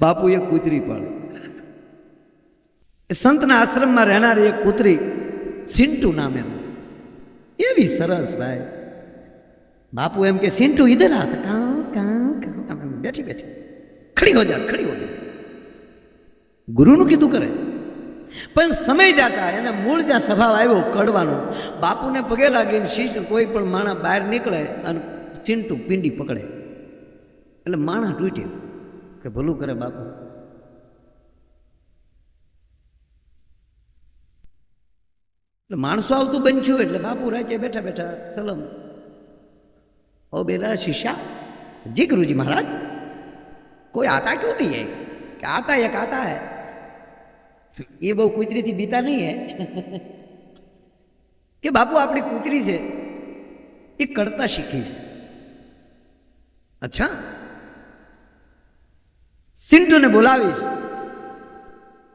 બાપુ એક કૂતરી પાડી. સંતના આશ્રમમાં રહેનારી એક કૂતરી સિન્ટુ નામ એવી સરસ ભાઈ. બાપુ એમ કે સિન્ટુ ઇધર હાથ. કાં કાં કાં. બેઠી બેઠી. ખડી હો જાત ખડી હો ગુરુનું કીધું કરે. પણ સમય જાતા એને મૂળ જ્યાં સ્વભાવ આવ્યો કડવાનો, બાપુને પગે લાગીને શિષ્ય કોઈ પણ માણસ બહાર નીકળે અને સિન્ટુ પિંડી પકડે. એટલે માણસ તૂટ્યો. કે ભલું કરે બાપુ એટલે માણસો આવતું બનશું એટલે બાપુ રાજ્ય બેઠા બેઠા સલમ ઓ બેરા શિષ્યા જી ગુરુજી महाराज कोई आता क्यों नहीं है कि आता है एक आता है ये બહુ કૂતરીથી બીતા નહીં હે કે બાપુ આપણી કૂતરી છે એ કરતા શીખી છે અચ્છા સિન્ટુને બોલાવીશ.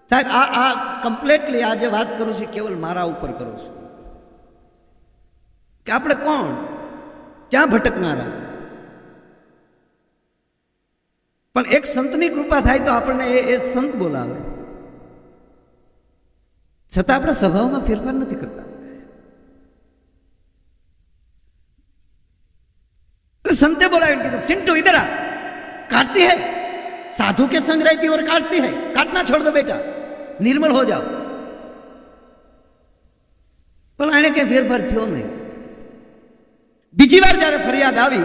સાહેબ, આ આ કમ્પ્લેટલી આ જે વાત કરું છું, કેવલ મારા ઉપર કરું છું. કે આપણે કોણ? ક્યાં ભટકનારા? પણ એક સંતની કૃપા થાય તો આપણને એ એ સંત બોલાવે. છતાં આપણા સ્વભાવમાં ફેરફાર નથી કરતા. સંતે બોલાવીને કીધું સિન્ટુ ઇધર આ. કાઢતી હૈ? साधु के संग रहती और काटती है काटना छोड़ दो बेटा निर्मल हो जाओ પણ આને કઈ ફેરફાર થયો નહીં બીજી વાર જ્યારે ફરિયાદ આવી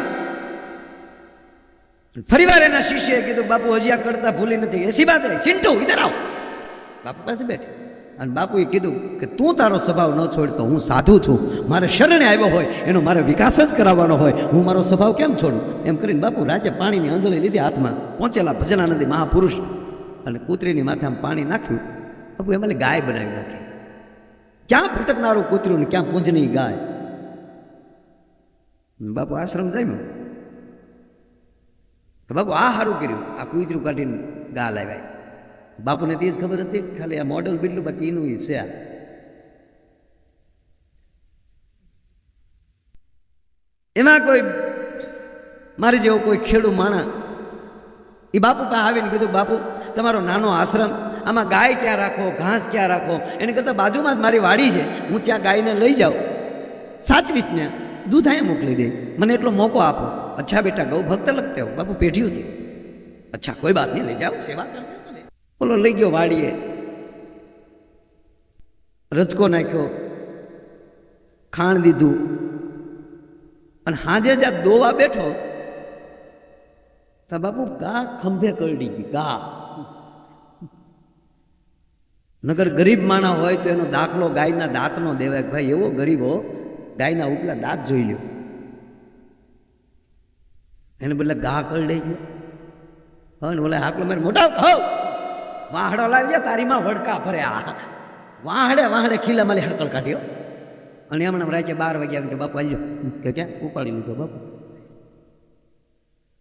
ફરી વાર એના શિષ્યએ કીધું બાપુ હજી આ કરતા ભૂલી નથી એસી વાત હે સિન્ટુ ઇધર આવો બાપુ પાસે બેઠ અને બાપુએ કીધું કે તું તારો સ્વભાવ ન છોડતો હું સાધુ છું. મારે શરણે આવ્યો હોય, એનો મારે વિકાસ જ કરાવવાનો હોય. હું મારો સ્વભાવ કેમ છોડું? એમ કરીને બાપુ રાજે પાણીની અંજળી લીધી હાથમાં. પહોંચેલા ભજનાનંદી મહાપુરુષ અને કૂતરીની આમ પાણી નાખ્યું. બાપુ એમાં ગાય બનાવી નાખી. ક્યાં ભટકનારું કૂતરું ને ક્યાં પૂંજની ગાય? બાપુ આશ્રમ તો બાપુ આ સારું કર્યું. આ કૂતરું કાઢીને ગા લાવ્યા બાપુને તે જ ખબર હતી ખાલી આ મોડલ બીટલું બાકી એનું છે આ. એમાં કોઈ, મારી જેવો કોઈ ખેડૂ માણા એ બાપુ પાસે આવીને કીધું, બાપુ, તમારો નાનો આશ્રમ, આમાં ગાય ક્યાં રાખો, ઘાસ ક્યાં રાખો? એને કરતાં બાજુમાં જ મારી વાડી છે, હું ત્યાં ગાયને લઈ જાઉં. સાચવીશ ને, દૂધ અહીંયા મોકલી દે, મને એટલો મોકો આપો. અચ્છા બેટા, ગૌ ભક્ત લગતે હો. બાપુ પેઢ્યું હતી અચ્છા, કોઈ બાત નહીં લઈ જાઓ, સેવા કરતે બોલો લઈ ગયો વાડીએ. રચકો નાખ્યો. ખાણ દીધું. અને હાજે જ્યાં દોવા બેઠો. તો બાપુ ગા ખંભે કરડી ગઈ, ગા. નગર ગરીબ માણા હોય તો એનો દાખલો ગાયના દાંતનો દેવાય. ભાઈ એવો ગરીબ ગાયના ઉપલા દાંત જોઈ લ્યો. એને બદલે ગા કરડે છે. હા, ને બોલે હાકલો મારે મોટા હો વાહડો લાવ્યા, તારીમાં વડકા ભર્યા. વાહડે વાહડે ખીલા માલી હડકળ કાઢ્યો. અને હમણાં રાચે બાર વાગ્યા કે બાપુ આલ્યો કે ક્યાં? ઉપાડી લીધો બાપુ.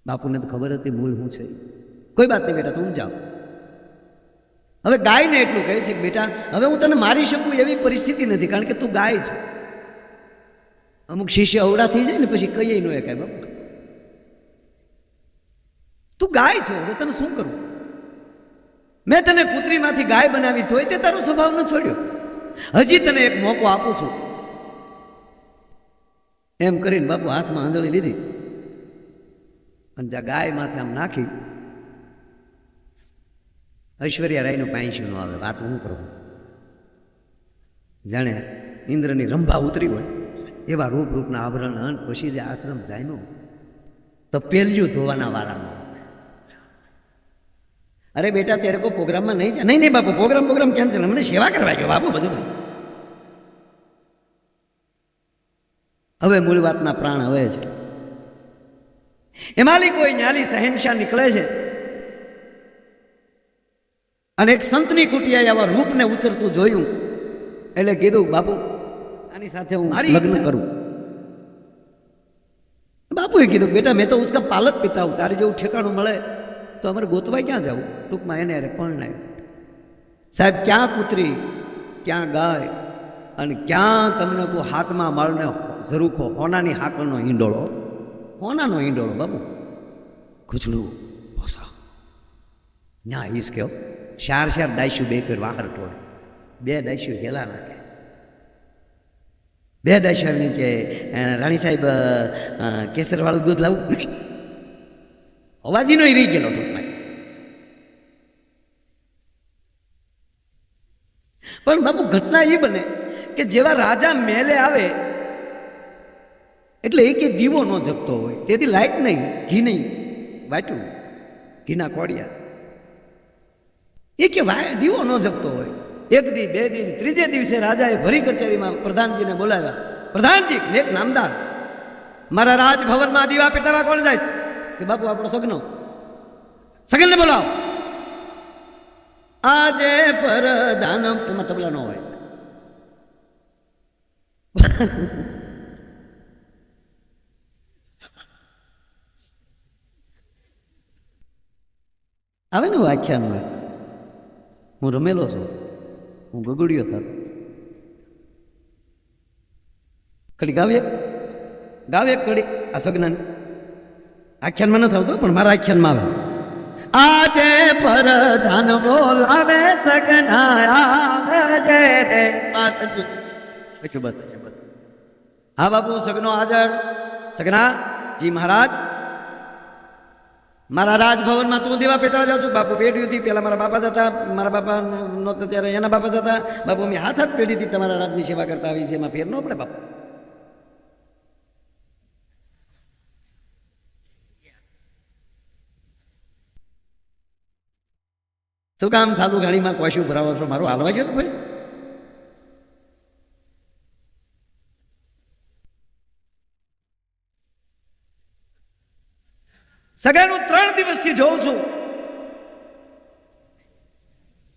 બાપુને તો ખબર હતી ભૂલ હું છે. કોઈ વાત નહીં બેટા, તું જાઓ હવે ગાયને એટલું કહે છે, બેટા, હવે હું તને મારી શકું એવી પરિસ્થિતિ નથી, કારણ કે તું ગાય છે. અમુક શિષ્ય અવડા થઈ જાય ને, પછી કહીએ નો એ કાંઈ બાપુ. તું ગાય છો, હવે તને શું કરું? મેં તને કૂતરીમાંથી ગાય બનાવી તોય તે તારો સ્વભાવ ન છોડ્યો. હજી તને એક મોકો આપું છું. એમ કરીને બાપુ હાથમાં આંધળી લીધી. અને જ્યાં ગાય આમ નાખી, ઐશ્વર્યા રાયનું પાંચી ન આવે, વાત હું કરું? જાણે ઇન્દ્રની રંભા ઉતરી હોય, એવા રૂપ રૂપના આભરણ અન પછી જે આશ્રમ જામ્યો તો પેલ્યું ધોવાના વારામાં. અરે બેટા તેરે કો પ્રોગ્રામમાં નહીં જા નહીં નહીં બાપુ પ્રોગ્રામ પ્રોગ્રામ કેન્સલ મને સેવા કરવા ગયો. બાપુ બધું બધું. હવે મૂળ વાતના પ્રાણ હવે છે. એમાંલી કોઈ ન્યાલી સહેનશાહ નીકળે છે. અને એક સંતની કુટિયાએ આવા રૂપને ઉતરતું જોયું. એટલે કીધું બાપુ આની સાથે હું લગ્ન કરું. બાપુએ કીધું બેટા મેં તો ઉસકા પાલક પિતા હું. તારે જેવું ઠેકાણું મળે તો અમારે ગોતવા ક્યાં જવું? ટૂંકમાં એને અરે પરણાય સાહેબ, ક્યાં કૂતરી, ક્યાં ગાય અને ક્યાં તમને કોઈ હાથમાં મળને ઝરૂખો? હોનાની હાકળનો ઈંડોળો. હોનાનો ઈંડોળો, બાબુ. ખુચડું ભોસા ના ઈસ કહો શાર શાર દાઈશું બે કર વાહર ટોળે. બે દાઈશું હેલા નાખે. બે દાઈશું કે રાણી સાહેબ કેસરવાળું દૂધ લાવું? અવાજીનો રહી ગયેલો ટૂંકમાં. પણ બાપુ, ઘટના એ બને કે જેવા રાજા મેલે આવે, એટલે એ કે દીવો ન જપતો હોય. તેથી લાઈટ નહીં, ઘી નહીં વાટ્યું ઘીના કોડિયા એ કે દીવો ન જપતો હોય. એક દી, બે દિન ત્રીજે દિવસે રાજાએ ભરી કચેરીમાં પ્રધાનજીને બોલાવ્યા. પ્રધાનજી, એક નામદાર. મારા રાજભવનમાં દીવા પેટાવા કોણ જાય? કે બાપુ, આપણો સગનો? સગનને બોલાવો. આજે પરધાન એમાં તબલા ન હોય. આવે ને વ્યાખ્યાનમાં હું રમેલો છું. હું ગગડ્યો થતો કડી ગાવીએ ગાવે કડી? આ સગનાની? આખ્યાનમાં નથી આવતો પણ મારા આખ્યાનમાં આવે. આજે પરધાન બોલાવે સગનાયા હા, બાપુ, સગનો હાજર સગના, જી મહારાજ. મારા રાજભવનમાં તું દેવા પેટાવા જાઉં છું. બાપુ પેઢ્યું હતી, પેલા મારા બાપા જતા મારા બાપા નહોતા ત્યારે એના બાપા જતા બાપુ મેં હાથ હાથ પેઢી હતી તમારા રાજની સેવા કરતા આવી છે એમાં ફેર ન પડે, બાપુ. શું કામ સાદું ગાડીમાં કોશું ભરાવો છો? મારું હાલવા ગયો ને ભાઈ? સગાનું ત્રણ દિવસથી જોઉં છું.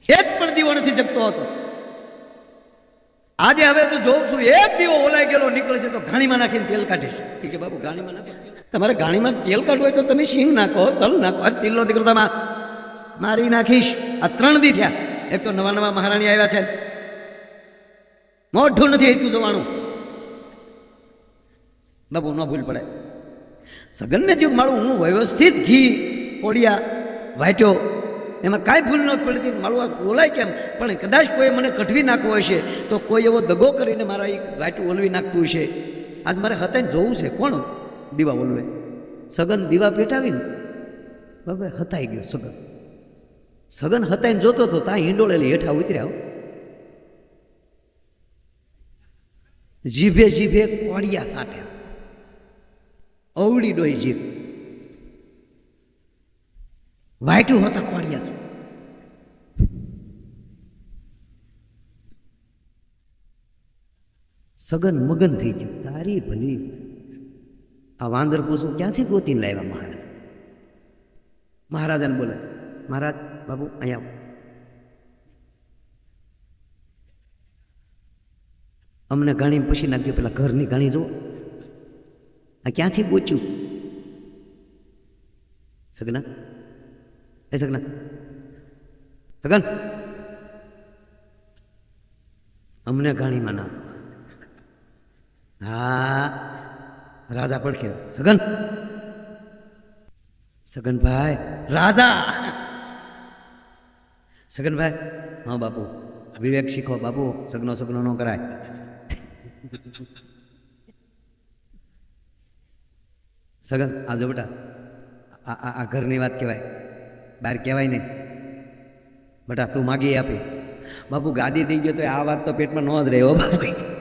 એક પણ દીવો નથી જપતો હતો. આજે હવે તો જોઉં છું, એક દીવો ઓલાઈ ગયેલો નીકળશે તો ઘાણીમાં નાખીને તેલ કાઢીશ. કે બાબુ ઘાણીમાં નાખો. તમારે ઘાણીમાં તેલ કાઢવું હોય તો તમે શીંગ નાખો, તલ નાખો. અરે, તિલનો દીકરો તમે મારી નાખીશ. આ ત્રણ દી થયા. એક તો નવા નવા મહારાણી આવ્યા છે. મોઢું નથી હેતું જવાનું. બાબુ ન ભૂલ પડે. સગનને જેવું મારું હું વ્યવસ્થિત ઘી, પોડિયા વાટ્યો એમાં કાંઈ ભૂલ ન પડતી મારું આ ઓલાય કેમ? પણ કદાચ કોઈ મને કઢવી નાખવો હશે, તો કોઈ એવો દગો કરીને મારા એ વાટું ઓલવી નાખતું હશે. આજ મારે હતાઈને જોવું છે, કોણ દીવા ઓલવે? સગન દીવા પેટાવીને? બાબા હતાઈ ગયો સગન. સગન હતાઈને જોતો હતો ત્યાં હિંડોળેલી હેઠા ઉતર્યા જીભે જીભે કોડિયા સાટે. અવળી ડોઈ જીભ. વાયટું હતા કોડિયા સગન મગન થઈ ગયું. તારી ભલી. આ વાંદર પૂછું ક્યાંથી ગોતીને લાવ્યા મહારાજ મહારાજાને બોલે મહારાજ બાબુ અહીંયા. અમને ગાણી પૂછી નાખ્યું, પેલા ઘરની ગાણી જુઓ. આ ક્યાંથી ગોચ્યું? સગના. એ સગના. સગન. અમને ગાણીમાં ના હા, રાજા પડખે. સગન. સગનભાઈ, રાજા. સગનભાઈ? હા, બાપુ. વિવેક શીખો, બાપુ. સગનો સગનો ન કરાય. સગન આવજો બેટા, આ આ આ ઘરની વાત કહેવાય. બહાર કહેવાય નહીં. બેટા, તું માગી આપી. બાપુ, ગાદી થઈ ગયો તો આ વાત તો પેટમાં ન જ રહે હો, બાપુ.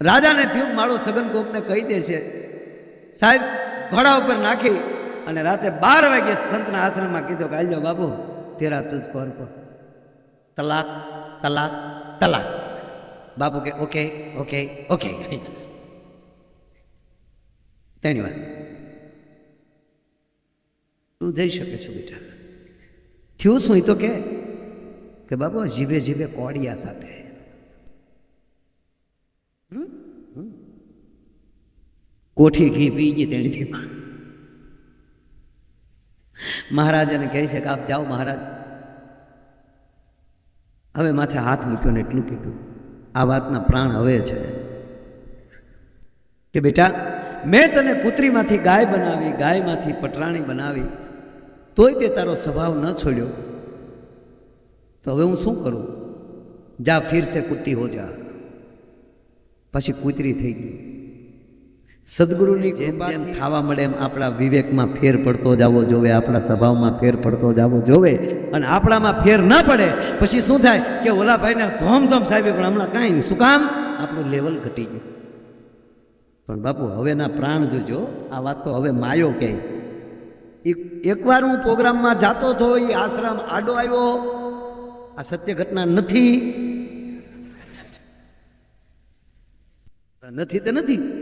રાજાને થયું માળો સગન કોકને કહી દે છે, સાહેબ, ઘોડા ઉપર નાખી અને રાતે બાર વાગે સંતના આશ્રમમાં કીધું કે, આલ્યો બાબુ, તેરા તુજ કોર પર તલાક તલાક તલાક. બાપુ કે, ઓકે ઓકે ઓકે. તેની વાત. તું જઈ શકે છું બેટા. થયું શું એ તો કે? બાપુ જીભે જીભે કોડિયા સાથે. કોઠી ઘી પી ગઈ તેણીથી મહારાજાને કહે છે કે આપ જાઓ મહારાજ. હવે માથે હાથ મૂક્યો ને એટલું કીધું. આ વાતના પ્રાણ હવે છે. કે બેટા, મેં તને કૂતરીમાંથી ગાય બનાવી, ગાયમાંથી પટરાણી બનાવી, તોય તે તારો સ્વભાવ ન છોડ્યો. તો હવે હું શું કરું? જા, ફિરસે કૂતી હો જા. પછી કૂતરી થઈ ગઈ. સદગુરુની જેમ જેમ થવા મળે એમ આપણા વિવેકમાં ફેર પડતો જવો જોવે આપણા સ્વભાવમાં ફેર પડતો જવો જોવે અને આપણામાં ફેર ન પડે. પછી શું થાય કે ઓલા ભાઈને ધોમ ધોમ સાહેબે પણ હમણાં કાંઈ નહીં. શું કામ? આપણું લેવલ ઘટી ગયું. પણ બાપુ હવેના પ્રાણ જોજો. આ વાત તો હવે માયો કહે. એક- એકવાર હું પ્રોગ્રામમાં જાતો હતો એ આશ્રમ આડો આવ્યો. આ સત્ય ઘટના નથી. નથી તો નથી.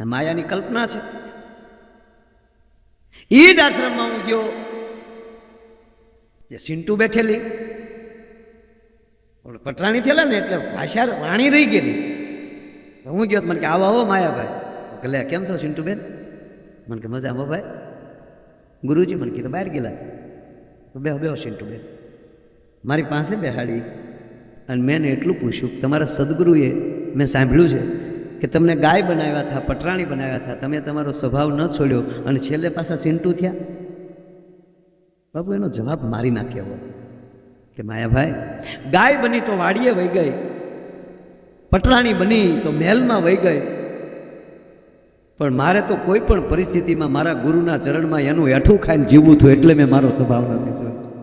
માયાની કલ્પના છે. એ જ આશ્રમમાં હું ગયો. જે સિન્ટુ બેઠેલી. પટરાણી થયેલા ને એટલે ભાષા વાણી રહી ગયેલી. હું ગયો મને કે, આવો આવો માયાભાઈ. કે કેમ છો સિન્ટુબેન મને કે, મજામાં ભાઈ. ગુરુજી મને કીધું, બહાર ગયેલા છે. તો બે બે સિન્ટુબેન મારી પાસે બેહાડી અને મેં એટલું પૂછ્યું તમારા સદગુરુએ મેં સાંભળ્યું છે કે તમને ગાય બનાવ્યા હતા પટરાણી બનાવ્યા હતા તમે તમારો સ્વભાવ ન છોડ્યો અને છેલ્લે પાછા સિન્ટુ થયા? બાબુ એનો જવાબ મારી નાખ્યો હોય કે માયાભાઈ, ગાય બની તો વાડીએ વહી ગઈ, પટરાણી બની તો મહેલમાં વહી ગઈ. પણ મારે તો કોઈ પણ પરિસ્થિતિમાં મારા ગુરુના ચરણમાં એનું હેઠું ખાઈને જીવવું થયું, એટલે મેં મારો સ્વભાવ નથી છોડ્યો